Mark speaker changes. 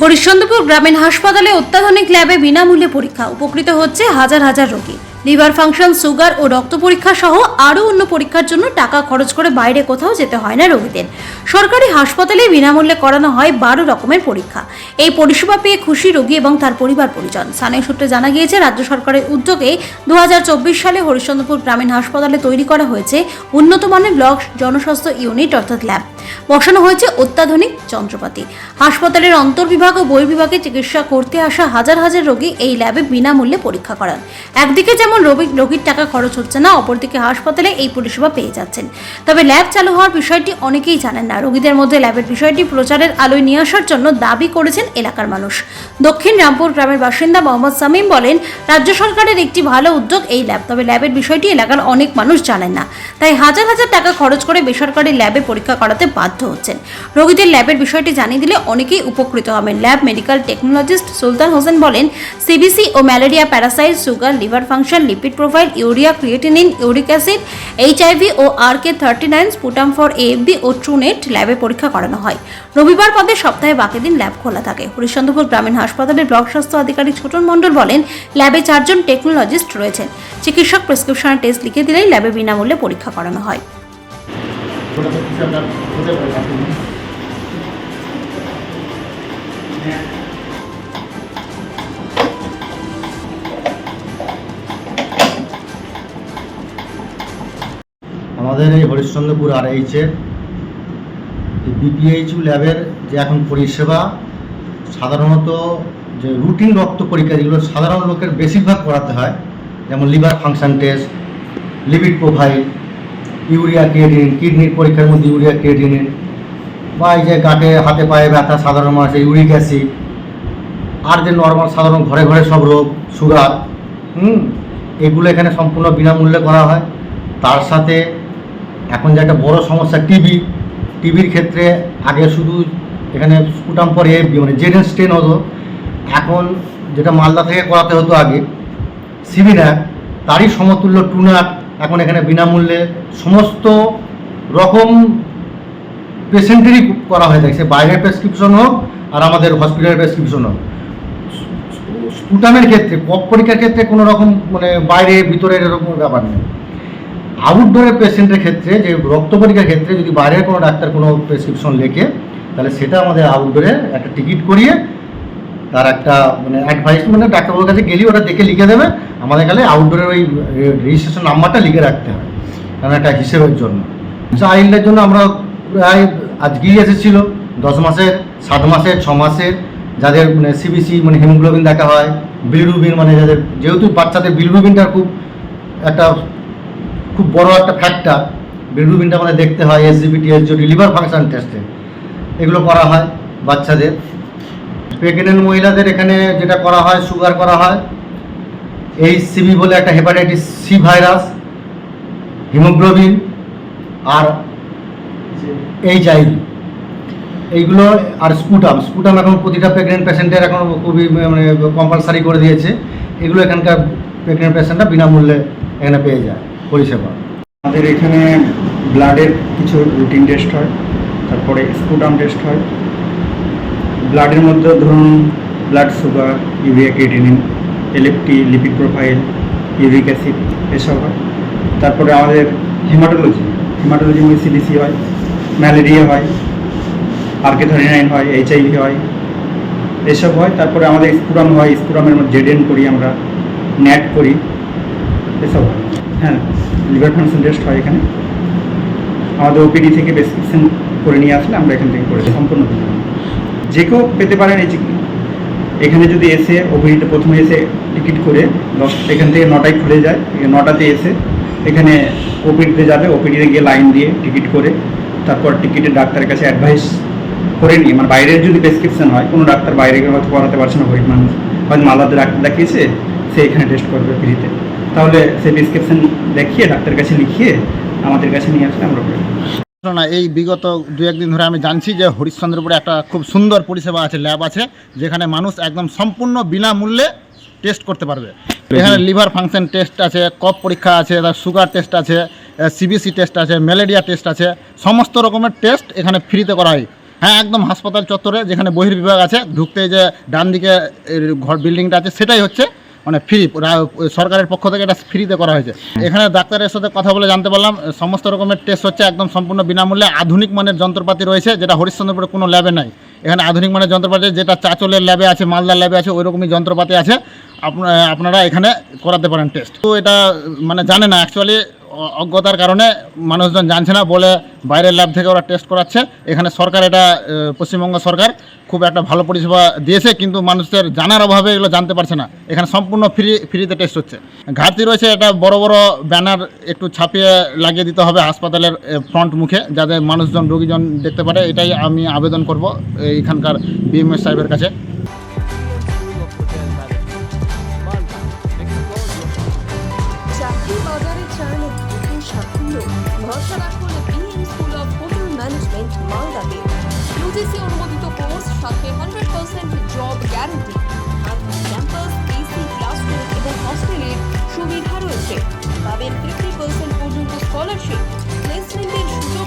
Speaker 1: হরিশ্চন্দ্রপুর গ্রামীণ হাসপাতালে অত্যাধুনিক ল্যাবে বিনামূল্যে পরীক্ষা। উপকৃত হচ্ছে হাজার হাজার রোগী। লিভার ফাংশন, সুগার ও রক্ত পরীক্ষা সহ আরও অন্য পরীক্ষার জন্য টাকা খরচ করে বাইরে কোথাও যেতে হয় না রোগীদের। সরকারি হাসপাতালে বিনামূল্যে করানো হয় বারো রকমের পরীক্ষা। এই পরিষেবা পেয়ে খুশি রোগী এবং তার পরিবার পরিজন। স্থানীয় সূত্রে জানা গিয়েছে, রাজ্য সরকারের উদ্যোগে দু সালে হরিশ্চন্দ্রপুর গ্রামীণ হাসপাতালে তৈরি করা হয়েছে উন্নত মানের ব্লক জনস্বাস্থ্য ইউনিট, অর্থাৎ ল্যাব। বসানো হয়েছে অত্যাধুনিক যন্ত্রপাতি। হাসপাতালের অন্তর্বিভাগ ও বহির্বিভাগে চিকিৎসা করতে আসা হাজার হাজার রোগী এই ল্যাবে বিনামূল্যে পরীক্ষা করান। একদিকে যেমন রোগী রোগীর টাকা খরচ হচ্ছে না, অপরদিকে হাসপাতালে এই পরিষেবা পেয়ে যাচ্ছেন। তবে ল্যাব চালু হওয়ার বিষয়টি অনেকেই জানেন না। রোগীদের মধ্যে ল্যাবের বিষয়টি প্রচারের আলোয় নিয়ে আসার জন্য দাবি করেছেন এলাকার মানুষ। দক্ষিণ রামপুর গ্রামের বাসিন্দা মোহাম্মদ সামিম বলেন, রাজ্য সরকারের একটি ভালো উদ্যোগ এই ল্যাব, তবে ল্যাবের বিষয়টি এলাকার অনেক মানুষ জানেন না। তাই হাজার হাজার টাকা খরচ করে বেসরকারি ল্যাবে পরীক্ষা করাতে বাধ্য হচ্ছেন। রোগীদের ল্যাবের বিষয়টি জানিয়ে দিলে অনেকেই উপকৃত হবেন। Lab medical technologist Sultan Hossain বলেন, CBC O malaria, parasite, sugar, liver function lipid profile urea creatinine uric acid HIV O R K thirty nine sputum for AFB ও ট্রুনেট ল্যাবে পরীক্ষা করানো হয়। রবিবার বাদে সপ্তাহে বাকি দিন ল্যাব খোলা থাকে। হরিশ্চন্দ্রপুর গ্রামীণ হাসপাতালের ব্লক স্বাস্থ্য আধিকারিক ছোটন মণ্ডল বলেন ল্যাবে চারজন টেকনোলজিস্ট রয়েছেন। চিকিৎসক প্রেসক্রিপশনের টেস্ট লিখে দিলেই ল্যাবে বিনামূল্যে পরীক্ষা করানো হয়।
Speaker 2: আমাদের এই হরিশ্চন্দ্রপুর আর এইচের বিপিএইচইউ ল্যাবের যে এখন পরিষেবা, সাধারণত যে রুটিন রক্ত পরীক্ষা যেগুলো সাধারণ লোকের বেশিরভাগ করাতে হয়, যেমন liver function test lipid profile urea creatinine কিডনির পরীক্ষার মধ্যে ইউরিয়া ক্রিয়েটিনিন বা এই যে গাঁটে, হাতে পায়ে ব্যথা, সাধারণ মানুষের ইউরিক অ্যাসিড আর যে নর্মাল সাধারণ ঘরে ঘরে সব রোগ সুগার হুম, এগুলো এখানে সম্পূর্ণ বিনামূল্যে করা হয়। তার সাথে এখন যে একটা বড় সমস্যা টিবি টিবির ক্ষেত্রে আগে শুধু এখানে স্কুটাম পরে মানে জেডেন স্টেন হতো। এখন যেটা মালদা থেকে করাতে হতো আগে সিবিনাক তারই সমতুল্য টুনার এখন এখানে বিনামূল্যে সমস্ত রকম পেশেন্টেরই করা হয়ে থাকে সে বাইরের প্রেসক্রিপশন হোক আর আমাদের হসপিটালের প্রেসক্রিপশন হোক। স্পুটামের ক্ষেত্রে পপ পরীক্ষার ক্ষেত্রে কোনো রকম মানে বাইরে ভিতরের এরকম ব্যাপার নেই। আউটডোরের পেশেন্টের ক্ষেত্রে, যে রক্ত পরীক্ষার ক্ষেত্রে যদি বাইরের কোনো ডাক্তার কোনো প্রেসক্রিপশন লেখে, তাহলে সেটা আমাদের আউটডোরে একটা টিকিট করিয়ে তার একটা মানে অ্যাডভাইস মানে ডাক্তারবাবুর কাছে গেলেই ওটা দেখে লিখে দেবে। আমাদের কাছে আউটডোরের ওই রেজিস্ট্রেশন নাম্বারটা লিখে রাখতে হয়, কারণ একটা হিসেবের জন্য। চাইল্ডের জন্য আমরা প্রায় আজকেই এসেছিল, দশ মাসের, সাত মাসের, ছ মাসের, যাদের মানে সিবিসি মানে হিমোগ্লোবিন দেখা হয় বিলিরুবিন মানে যাদের, যেহেতু বাচ্চাদের বিলিরুবিনটা খুব একটা খুব বড় একটা ফ্যাক্টর বিলিরুবিনটা আমাদের দেখতে হয় এসজিবিটি এসজিটি লিভার ফাংশন টেস্টে এগুলো করা হয় বাচ্চাদের। প্রেগনেন্ট মহিলাদের এখানে যেটা করা হয় সুগার করা হয় এই সিবি বলে একটা হেপাটাইটিস সি ভাইরাস হিমোগ্লোবিন আর এইচআইভি এইগুলো আর স্কুটাম স্পুটাম এখন প্রতিটা প্রেগনেন্ট পেশেন্টের এখন খুবই মানে কম্পালসারি করে দিয়েছে। এগুলো এখানকার প্রেগনেন্ট পেশেন্টরা বিনামূল্যে এখানে পেয়ে যায়। পরিষেবা।
Speaker 3: আমাদের এখানে ব্লাডের কিছু রুটিন টেস্ট হয়, তারপরে স্পুটাম টেস্ট হয়। ব্লাডের মধ্যে ধরুন blood sugar, urea creatinine LFT lipid profile uric acid এসব হয়। তারপরে আমাদের হেমাটোলজি হেমাটোলজি মধ্যে সিডিসি হয়, ম্যালেরিয়া হয় আরকে থার্টি নাইন হয় এইচআইভি হয়, এসব হয়। তারপরে আমাদের স্পুরাম হয় স্পুরামের মধ্যে জেডেন করি আমরা, ন্যাট করি। এসব। হয় লিভার ফাংশন টেস্ট হয় এখানে। আমাদের ওপিডি থেকে প্রেসক্রিপশন করে নিয়ে আসলে আমরা এখান থেকে করে দিই সম্পূর্ণ যে কেউ পেতে পারেন এই এখানে যদি এসে ওপিডিতে প্রথমে এসে টিকিট করে, দশ, এখান থেকে নটায় খুলে যায় নটাতে এসে এখানে ওপিডিতে যাবে ওপিডিতে গিয়ে লাইন দিয়ে টিকিট করে, তারপর টিকিটের ডাক্তারের কাছে অ্যাডভাইস করে নিয়ে মানে বাইরের যদি প্রেসক্রিপশন হয়, কোনো ডাক্তার বাইরে গিয়ে হয়তো করাতে পারছে না গরিব মানুষ, হয়তো মালদাতে ডাক্তার দেখিয়েছে, সে এখানে টেস্ট করবে ফ্রিতে তাহলে সে প্রেসক্রিপশন দেখিয়ে ডাক্তারের কাছে লিখিয়ে আমাদের কাছে নিয়ে আসলে আমরা
Speaker 4: না এই বিগত দু একদিন ধরে আমি জানছি যে হরিশ্চন্দ্রপুরে একটা খুব সুন্দর পরিষেবা আছে ল্যাব আছে যেখানে মানুষ একদম সম্পূর্ণ বিনামূল্যে টেস্ট করতে পারবে। এখানে লিভার ফাংশন টেস্ট আছে কফ পরীক্ষা আছে তার সুগার টেস্ট আছে সিবিসি টেস্ট আছে ম্যালেরিয়া টেস্ট আছে সমস্ত রকমের টেস্ট এখানে ফ্রিতে করা হয়। হ্যাঁ একদম হাসপাতাল চত্বরে যেখানে বহির্বিভাগ আছে ঢুকতে যে ডান দিকে ঘর বিল্ডিংটা আছে সেটাই হচ্ছে মানে ফ্রি সরকারের পক্ষ থেকে এটা ফ্রিতে করা হয়েছে। এখানে ডাক্তারের সাথে কথা বলে জানতে পারলাম সমস্ত রকমের টেস্ট হচ্ছে একদম সম্পূর্ণ বিনামূল্যে। আধুনিক মানের যন্ত্রপাতি রয়েছে, যেটা হরিশ্চন্দ্রপুরে কোনো ল্যাবে নাই। এখানে আধুনিক মানের যন্ত্রপাতি, যেটা চাচলের ল্যাবে আছে, মালদার ল্যাবে আছে, ওইরকমই যন্ত্রপাতি আছে। আপনা- আপনারা এখানে করাতে পারেন টেস্ট তো এটা মানে জানে না অ্যাকচুয়ালি অজ্ঞতার কারণে মানুষজন জানছে না বলে বাইরের ল্যাব থেকে ওরা টেস্ট করাচ্ছে। এখানে সরকার এটা পশ্চিমবঙ্গ সরকার খুব একটা ভালো পরিষেবা দিয়েছে, কিন্তু মানুষের জানার অভাবে এগুলো জানতে পারছে না। এখানে সম্পূর্ণ ফ্রি, ফ্রিতে টেস্ট হচ্ছে। ঘাটতি রয়েছে এটা বড় বড় ব্যানার একটু ছাপিয়ে লাগিয়ে দিতে হবে হাসপাতালের ফ্রন্ট মুখে, যাতে মানুষজন, রোগীজন দেখতে পারে। এটাই আমি আবেদন করব এইখানকার বিএমএস সাহেবের কাছে।
Speaker 5: বিএম স্কুল অফ ম্যানেজমেন্ট মালদাতে। ইউজিসি অনুমোদিত কোর্স সাথে hundred percent job guarantee campus AC classroom এবং হস্টেলের সুবিধা রয়েছে। পাবেন ফিফটি পার্সেন্ট পর্যন্ত স্কলারশিপ প্লেসমেন্টের সুযোগ